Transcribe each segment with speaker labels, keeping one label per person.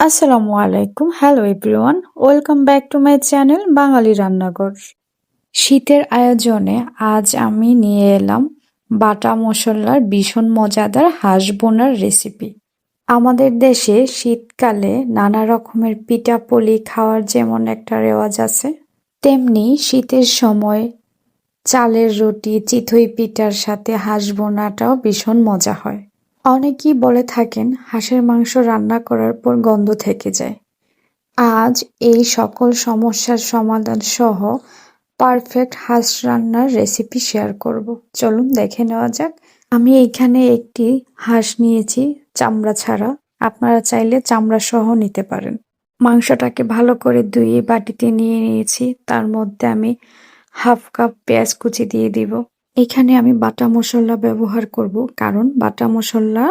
Speaker 1: আসসালামু আলাইকুম। Hello everyone welcome back to my channel Bangali Rannaghor শীতের আয়োজনে আজ আমি নিয়ে এলাম বাটা মশলার ভীষণ মজাদার হাঁস বোনার রেসিপি আমাদের দেশে শীতকালে নানা রকমের পিঠাপুলি খাওয়ার যেমন একটা রেওয়াজ আছে, তেমনি শীতের সময় চালের রুটি চিথই পিঠার সাথে হাঁস বোনাটাও ভীষণ মজা হয়। অনেকেই বলে থাকেন, হাঁসের মাংস রান্না করার পর গন্ধ থেকে যায়। আজ এই সকল সমস্যার সমাধান সহ পারফেক্ট হাঁস রান্নার রেসিপি শেয়ার করব। চলুন দেখে নেওয়া যাক। আমি এখানে একটি হাঁস নিয়েছি, চামড়া ছাড়া। আপনারা চাইলে চামড়া সহ নিতে পারেন। মাংসটাকে ভালো করে ধুয়ে বাটিতে নিয়ে নিয়েছি। তার মধ্যে আমি হাফ কাপ পেঁয়াজ কুচি দিয়ে দিব। এখানে আমি বাটা মশলা ব্যবহার করব, কারণ বাটা মশলা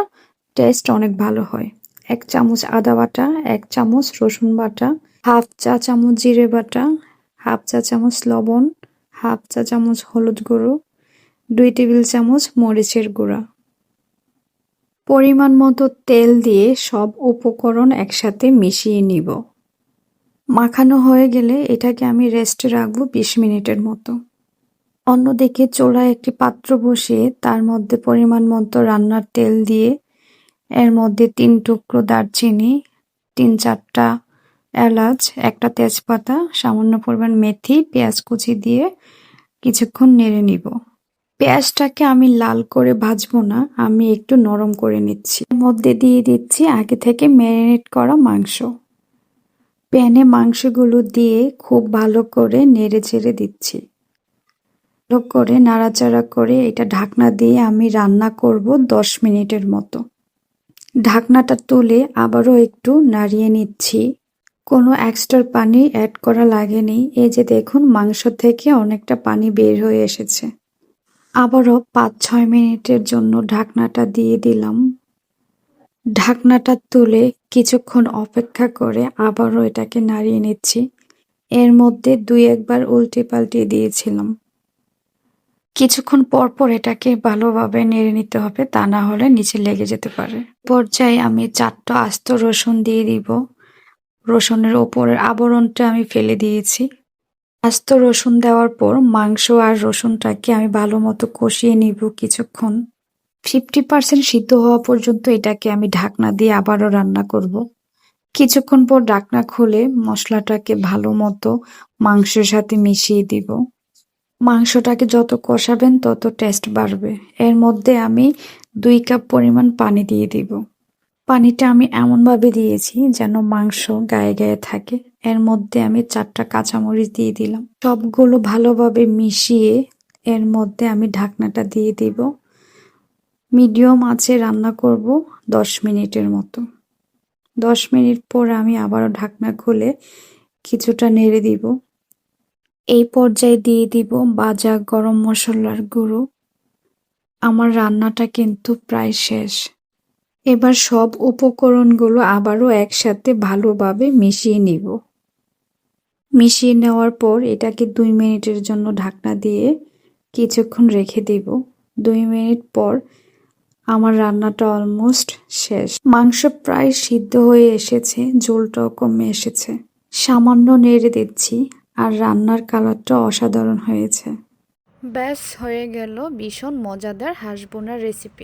Speaker 1: টেস্ট অনেক ভালো হয়। এক চামচ আদা বাটা, এক চামচ রসুন বাটা, হাফ চা চামচ জিরে বাটা, হাফ চা চামচ লবণ, হাফ চা চামচ হলুদ গুঁড়ো, দুই টেবিল চামচ মরিচের গুঁড়া। পরিমাণ মতো তেল দিয়ে সব উপকরণ একসাথে মিশিয়ে নিব। মাখানো হয়ে গেলে এটাকে আমি রেস্টে রাখব বিশ মিনিটের মতো। অন্যদিকে চোলায় একটি পাত্র বসিয়ে তার মধ্যে পরিমাণ মতো রান্নার তেল দিয়ে এর মধ্যে তিন টুকরো দারচিনি, তিন চারটা এলাচ, একটা তেজপাতা, সামান্য পরিমাণ মেথি, পেঁয়াজ কুচি দিয়ে কিছুক্ষণ নেড়ে নিব। পেঁয়াজটাকে আমি লাল করে ভাজবো না, আমি একটু নরম করে নিচ্ছি। মধ্যে দিয়ে দিচ্ছি আগে থেকে ম্যারিনেট করা মাংস। প্যানে মাংসগুলো দিয়ে খুব ভালো করে নেড়ে ছেড়ে দিচ্ছি। ভালো করে, নাড়াচাড়া করে এটা ঢাকনা দিয়ে আমি রান্না করব দশ মিনিটের মতো। ঢাকনাটা তুলে আবারও একটু নাড়িয়ে নিচ্ছি। কোনো এক্সট্রা পানি অ্যাড করা লাগেনি। এই যে দেখুন, মাংস থেকে অনেকটা পানি বের হয়ে এসেছে। আবারও পাঁচ, ছয় মিনিটের জন্য ঢাকনাটা দিয়ে দিলাম। ঢাকনাটা তুলে কিছুক্ষণ অপেক্ষা করে আবারও এটাকে নাড়িয়ে নিচ্ছি। এর মধ্যে দুই, একবার উল্টে পাল্টে দিয়েছিলাম। কিছুক্ষণ পর পর এটাকে ভালোভাবে নেড়ে নিতে হবে, তা না হলে নিচে লেগে যেতে পারে। পর্যায়ে আমি চারটা আস্ত রসুন দিয়ে দিব। রসুনের ওপরের আবরণটা আমি ফেলে দিয়েছি। আস্ত রসুন দেওয়ার পর মাংস আর রসুনটাকে আমি ভালো মতো কষিয়ে নিব কিছুক্ষণ। ফিফটি পার্সেন্ট সিদ্ধ হওয়া পর্যন্ত এটাকে আমি ঢাকনা দিয়ে আবারও রান্না করব। কিছুক্ষণ পর ঢাকনা খুলে মশলাটাকে ভালো মতো মাংসের সাথে মিশিয়ে দিব। মাংসটাকে যত কষাবেন তত টেস্ট বাড়বে। এর মধ্যে আমি দুই কাপ পরিমাণ পানি দিয়ে দিব। পানিটা আমি এমনভাবে দিয়েছি যেন মাংস গায়ে গায়ে থাকে। এর মধ্যে আমি চারটা কাঁচামরিচ দিয়ে দিলাম। সবগুলো ভালোভাবে মিশিয়ে এর মধ্যে আমি ঢাকনাটা দিয়ে দিব। মিডিয়াম আঁচে রান্না করব দশ মিনিটের মতো। দশ মিনিট পর আমি আবারও ঢাকনা খুলে কিছুটা নেড়ে দিব। এই পর্যায়ে দিয়ে দিব বাজা গরম মশলার গুঁড়ো। আমার রান্নাটা কিন্তু প্রায় শেষ। এবার সব উপকরণগুলো আবারও একসাথে ভালোভাবে মিশিয়ে নিব। মিশিয়ে নেওয়ার পর এটাকে দুই মিনিটের জন্য ঢাকনা দিয়ে কিছুক্ষণ রেখে দিব। দুই মিনিট পর আমার রান্নাটা অলমোস্ট শেষ। মাংস প্রায় সিদ্ধ হয়ে এসেছে, ঝোলটাও কমে এসেছে। সামান্য নেড়ে দিচ্ছি। আর রান্নার কালারটা অসাধারণ হয়েছে। ব্যাস হয়ে গেল ভীষণ মজাদার হাঁসবোনার রেসিপি